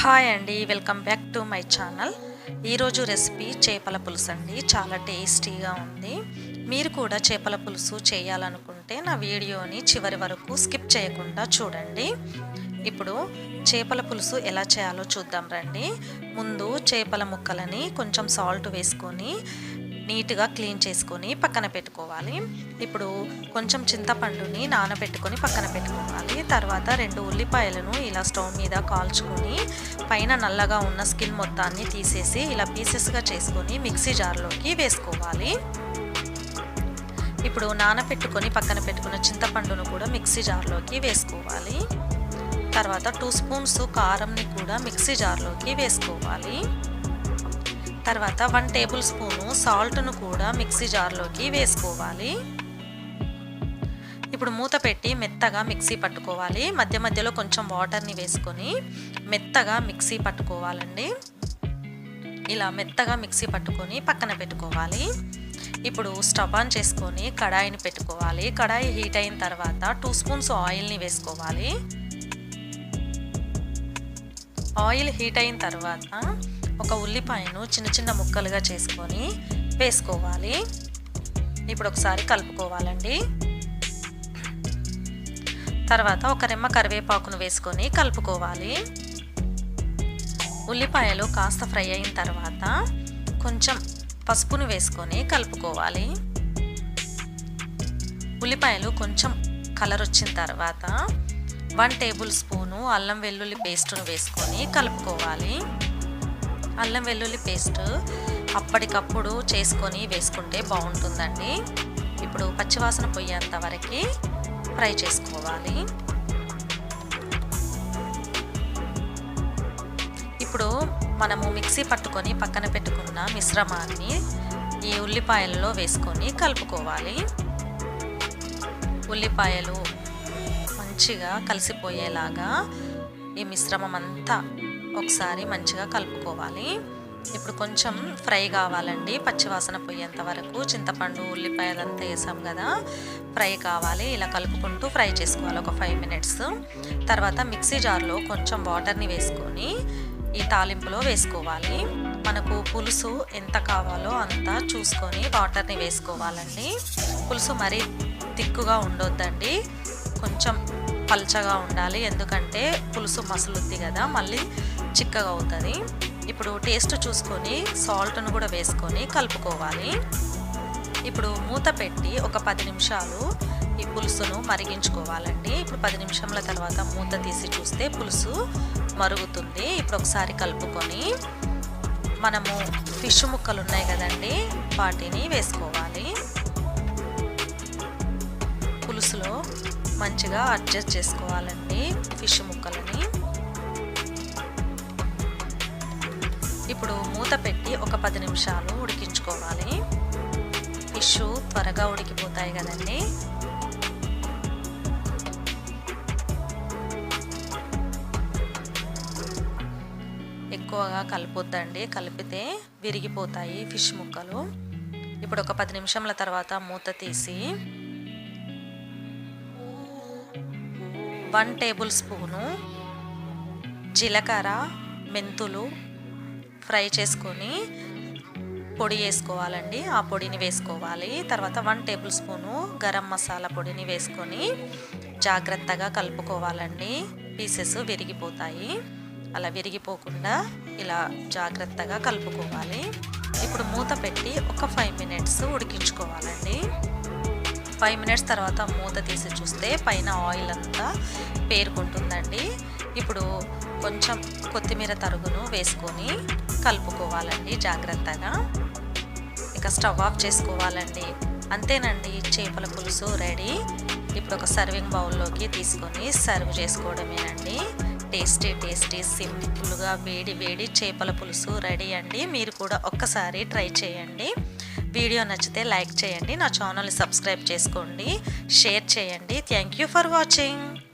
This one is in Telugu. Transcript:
హాయ్ అండి welcome back to my channel. ఈరోజు రెసిపీ చేపల పులుసు అండి చాలా టేస్టీగా ఉంది. మీరు కూడా చేపల పులుసు చేయాలనుకుంటే నా వీడియోని చివరి వరకు స్కిప్ చేయకుండా చూడండి. ఇప్పుడు చేపల పులుసు ఎలా చేయాలో చూద్దాం రండి. ముందు చేపల ముక్కలని కొంచెం సాల్ట్ వేసుకొని నీట్గా క్లీన్ చేసుకొని పక్కన పెట్టుకోవాలి. ఇప్పుడు కొంచెం చింతపండుని నానబెట్టుకొని పక్కన పెట్టుకోవాలి. తర్వాత రెండు ఉల్లిపాయలను ఇలా స్టవ్ మీద కాల్చుకొని పైన నల్లగా ఉన్న స్కిన్ మొత్తాన్ని తీసేసి ఇలా పీసెస్గా చేసుకొని మిక్సీ జార్లోకి వేసుకోవాలి. ఇప్పుడు నానబెట్టుకొని పక్కన పెట్టుకున్న చింతపండును కూడా మిక్సీ జార్లోకి వేసుకోవాలి. తర్వాత టూ స్పూన్స్ కారంని కూడా మిక్సీ జార్లోకి వేసుకోవాలి. తర్వాత వన్ టేబుల్ స్పూను సాల్ట్ను కూడా మిక్సీ జార్లోకి వేసుకోవాలి. ఇప్పుడు మూత పెట్టి మెత్తగా మిక్సీ పట్టుకోవాలి. మధ్య మధ్యలో కొంచెం వాటర్ని వేసుకొని మెత్తగా మిక్సీ పట్టుకోవాలండి. ఇలా మెత్తగా మిక్సీ పట్టుకొని పక్కన పెట్టుకోవాలి. ఇప్పుడు స్టవ్ ఆన్ చేసుకొని కడాయిని పెట్టుకోవాలి. కడాయి హీట్ అయిన తర్వాత టూ స్పూన్స్ ఆయిల్ని వేసుకోవాలి. ఆయిల్ హీట్ అయిన తర్వాత ఒక ఉల్లిపాయను చిన్న చిన్న ముక్కలుగా చేసుకొని వేసుకోవాలి. ఇప్పుడు ఒకసారి కలుపుకోవాలండి. తర్వాత ఒక రెమ్మ కరివేపాకును వేసుకొని కలుపుకోవాలి. ఉల్లిపాయలు కాస్త ఫ్రై అయిన తర్వాత కొంచెం పసుపును వేసుకొని కలుపుకోవాలి. ఉల్లిపాయలు కొంచెం కలర్ వచ్చిన తర్వాత వన్ టేబుల్ స్పూను అల్లం వెల్లుల్లి పేస్టును వేసుకొని కలుపుకోవాలి. అల్లం వెల్లుల్లి పేస్ట్ అప్పటికప్పుడు చేసుకొని వేసుకుంటే బాగుంటుందండి. ఇప్పుడు పచ్చివాసన పోయేంత వరకు ఫ్రై చేసుకోవాలి. ఇప్పుడు మనము మిక్సీ పట్టుకొని పక్కన పెట్టుకున్న మిశ్రమాన్ని ఈ ఉల్లిపాయలలో వేసుకొని కలుపుకోవాలి. ఉల్లిపాయలు మంచిగా కలిసిపోయేలాగా ఈ మిశ్రమం అంతా ఒకసారి మంచిగా కలుపుకోవాలి. ఇప్పుడు కొంచెం ఫ్రై కావాలండి. పచ్చివాసన పోయేంత వరకు చింతపండు ఉల్లిపాయలంతా వేసాం కదా. ఫ్రై కావాలి. ఇలా కలుపుకుంటూ ఫ్రై చేసుకోవాలి ఒక ఫైవ్ మినిట్స్. తర్వాత మిక్సీ జార్లో కొంచెం వాటర్ని వేసుకొని ఈ తాలింపులో వేసుకోవాలి. మనకు పులుసు ఎంత కావాలో అంత చూసుకొని వాటర్ని వేసుకోవాలండి. పులుసు మరీ తిక్కుగా ఉండొద్దండి. కొంచెం పల్చగా ఉండాలి. ఎందుకంటే పులుసు మసలుద్ది కదా. మళ్ళీ చిక్కగా అవుతుంది. ఇప్పుడు టేస్ట్ చూసుకొని సాల్ట్ను కూడా వేసుకొని కలుపుకోవాలి. ఇప్పుడు మూత పెట్టి ఒక పది నిమిషాలు ఈ పులుసును మరిగించుకోవాలండి. ఇప్పుడు పది నిమిషాల తర్వాత మూత తీసి చూస్తే పులుసు మరుగుతుంది. ఇప్పుడు ఒకసారి కలుపుకొని మనము ఫిష్ ముక్కలు ఉన్నాయి కదండి వాటిని వేసుకోవాలి. పులుసులో మంచిగా అడ్జస్ట్ చేసుకోవాలండి ఫిష్ ముక్కలని. ఇప్పుడు మూత పెట్టి ఒక పది నిమిషాలు ఉడికించుకోవాలి. ఫిష్ త్వరగా ఉడికిపోతాయి కదండి. ఎక్కువగా కలిపొద్దండి. కలిపితే విరిగిపోతాయి ఫిష్ ముక్కలు. ఇప్పుడు ఒక పది నిమిషంల తర్వాత మూత తీసి వన్ టేబుల్ స్పూను జీలకర్ర మెంతులు ఫ్రై చేసుకొని పొడి వేసుకోవాలండి. ఆ పొడిని వేసుకోవాలి. తర్వాత one tablespoon garam masala పొడిని వేసుకొని జాగ్రత్తగా కలుపుకోవాలండి. పీసెస్ విరిగిపోతాయి. అలా విరిగిపోకుండా ఇలా జాగ్రత్తగా కలుపుకోవాలి. ఇప్పుడు మూత పెట్టి ఒక ఫైవ్ మినిట్స్ ఉడికించుకోవాలండి. ఫైవ్ మినిట్స్ తర్వాత మూత తీసి చూస్తే పైన ఆయిల్ అంతా పేరుకుంటుందండి. ఇప్పుడు కొంచెం కొత్తిమీర తరుగును వేసుకొని కలుపుకోవాలండి జాగ్రత్తగా. ఇక స్టవ్ ఆఫ్ చేసుకోవాలండి. అంతేనండి చేపల పులుసు రెడీ. ఇప్పుడు ఒక సర్వింగ్ బౌల్లోకి తీసుకొని సర్వ్ చేసుకోవడమేనండి. టేస్టీ టేస్టీ సింపుల్గా వేడి వేడి చేపల పులుసు రెడీ అండి. మీరు కూడా ఒక్కసారి ట్రై చేయండి. వీడియో నచ్చితే లైక్ చేయండి. నా ఛానల్ని సబ్స్క్రైబ్ చేసుకోండి. షేర్ చేయండి. Thank you for watching.